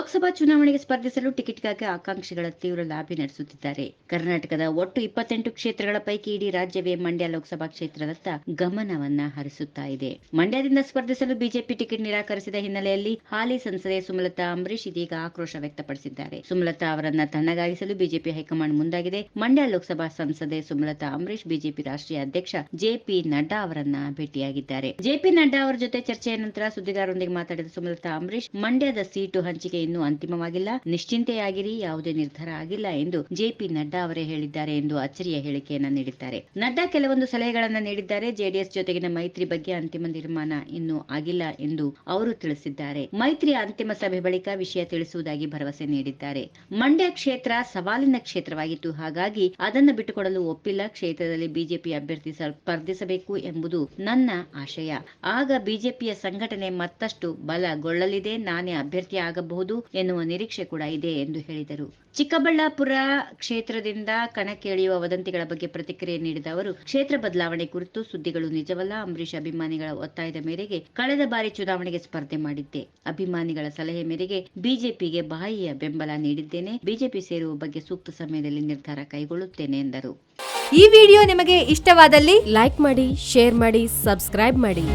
ಲೋಕಸಭಾ ಚುನಾವಣೆಗೆ ಸ್ಪರ್ಧಿಸಲು ಟಿಕೆಟ್ಗಾಗಿ ಆಕಾಂಕ್ಷಿಗಳ ತೀವ್ರ ಲಾಬಿ ನಡೆಸುತ್ತಿದ್ದಾರೆ. ಕರ್ನಾಟಕದ ಒಟ್ಟು ಇಪ್ಪತ್ತೆಂಟು ಕ್ಷೇತ್ರಗಳ ಪೈಕಿ ಇಡೀ ರಾಜ್ಯವೇ ಮಂಡ್ಯ ಲೋಕಸಭಾ ಕ್ಷೇತ್ರದತ್ತ ಗಮನವನ್ನ ಹರಿಸುತ್ತಾ ಇದೆ. ಮಂಡ್ಯದಿಂದ ಸ್ಪರ್ಧಿಸಲು ಬಿಜೆಪಿ ಟಿಕೆಟ್ ನಿರಾಕರಿಸಿದ ಹಿನ್ನೆಲೆಯಲ್ಲಿ ಹಾಲಿ ಸಂಸದೆ ಸುಮಲತಾ ಅಂಬರೀಶ್ ಇದೀಗ ಆಕ್ರೋಶ ವ್ಯಕ್ತಪಡಿಸಿದ್ದಾರೆ. ಸುಮಲತಾ ಅವರನ್ನ ತಣ್ಣಗಾಗಿಸಲು ಬಿಜೆಪಿ ಹೈಕಮಾಂಡ್ ಮುಂದಾಗಿದೆ. ಮಂಡ್ಯ ಲೋಕಸಭಾ ಸಂಸದೆ ಸುಮಲತಾ ಅಂಬರೀಶ್ ಬಿಜೆಪಿ ರಾಷ್ಟ್ರೀಯ ಅಧ್ಯಕ್ಷ ಜೆಪಿ ನಡ್ಡಾ ಅವರನ್ನ ಭೇಟಿಯಾಗಿದ್ದಾರೆ. ಜೆಪಿ ನಡ್ಡಾ ಅವರ ಜೊತೆ ಚರ್ಚೆಯ ನಂತರ ಸುದ್ದಿಗಾರರೊಂದಿಗೆ ಮಾತಾಡಿದ ಸುಮಲತಾ ಅಂಬರೀಶ್ ಮಂಡ್ಯದ ಸೀಟು ಹಂಚಿಕೆ ಇನ್ನೂ ಅಂತಿಮವಾಗಿಲ್ಲ. ನಿಶ್ಚಿಂತೆಯಾಗಿರಿ, ಯಾವುದೇ ನಿರ್ಧಾರ ಆಗಿಲ್ಲ ಎಂದು ಜೆಪಿ ನಡ್ಡಾ ಅವರೇ ಹೇಳಿದ್ದಾರೆ ಎಂದು ಅಚ್ಚರಿಯ ಹೇಳಿಕೆಯನ್ನ ನೀಡಿದ್ದಾರೆ. ನಡ್ಡಾ ಕೆಲವೊಂದು ಸಲಹೆಗಳನ್ನ ನೀಡಿದ್ದಾರೆ. ಜೆಡಿಎಸ್ ಜೊತೆಗಿನ ಮೈತ್ರಿ ಬಗ್ಗೆ ಅಂತಿಮ ನಿರ್ಮಾಣ ಇನ್ನೂ ಆಗಿಲ್ಲ ಎಂದು ಅವರು ತಿಳಿಸಿದ್ದಾರೆ. ಮೈತ್ರಿಯ ಅಂತಿಮ ಸಭೆ ಬಳಿಕ ವಿಷಯ ತಿಳಿಸುವುದಾಗಿ ಭರವಸೆ ನೀಡಿದ್ದಾರೆ. ಮಂಡ್ಯ ಕ್ಷೇತ್ರ ಸವಾಲಿನ ಕ್ಷೇತ್ರವಾಗಿತ್ತು. ಹಾಗಾಗಿ ಅದನ್ನು ಬಿಟ್ಟುಕೊಡಲು ಒಪ್ಪಿಲ್ಲ. ಕ್ಷೇತ್ರದಲ್ಲಿ ಬಿಜೆಪಿ ಅಭ್ಯರ್ಥಿ ಸ್ಪರ್ಧಿಸಬೇಕು ಎಂಬುದು ನನ್ನ ಆಶಯ. ಆಗ ಬಿಜೆಪಿಯ ಸಂಘಟನೆ ಮತ್ತಷ್ಟು ಬಲಗೊಳ್ಳಲಿದೆ. ನಾನೇ ಅಭ್ಯರ್ಥಿ ಆಗಬಹುದು. ಎನ್ನುವ ನಿರೀಕ್ಷೆ ಕೂಡ ಇದೆ ಎಂದು ಹೇಳಿದರು. ಚಿಕ್ಕಬಳ್ಳಾಪುರ ಕ್ಷೇತ್ರದಿಂದ ಕಣಕ್ಕೆ ಇಳಿಯುವ ವದಂತಿಗಳ ಬಗ್ಗೆ ಪ್ರತಿಕ್ರಿಯೆ ನೀಡಿದ ಅವರು, ಕ್ಷೇತ್ರ ಬದಲಾವಣೆ ಕುರಿತು ಸುದ್ದಿಗಳು ನಿಜವಲ್ಲ, ಅಂಬರೀಷ್ ಅಭಿಮಾನಿಗಳ ಒತ್ತಾಯದ ಮೇರೆಗೆ ಕಳೆದ ಬಾರಿ ಚುನಾವಣೆಗೆ ಸ್ಪರ್ಧೆ ಮಾಡಿದ್ದೆ. ಅಭಿಮಾನಿಗಳ ಸಲಹೆ ಮೇರೆಗೆ ಬಿಜೆಪಿಗೆ ಬಾಯಿಯ ಬೆಂಬಲ ನೀಡಿದ್ದೇನೆ. ಬಿಜೆಪಿ ಸೇರುವ ಬಗ್ಗೆ ಸೂಕ್ತ ಸಮಯದಲ್ಲಿ ನಿರ್ಧಾರ ಕೈಗೊಳ್ಳುತ್ತೇನೆ ಎಂದರು. ಈ ವಿಡಿಯೋ ನಿಮಗೆ ಇಷ್ಟವಾದಲ್ಲಿ ಲೈಕ್ ಮಾಡಿ, ಶೇರ್ ಮಾಡಿ, ಸಬ್ಸ್ಕ್ರೈಬ್ ಮಾಡಿ.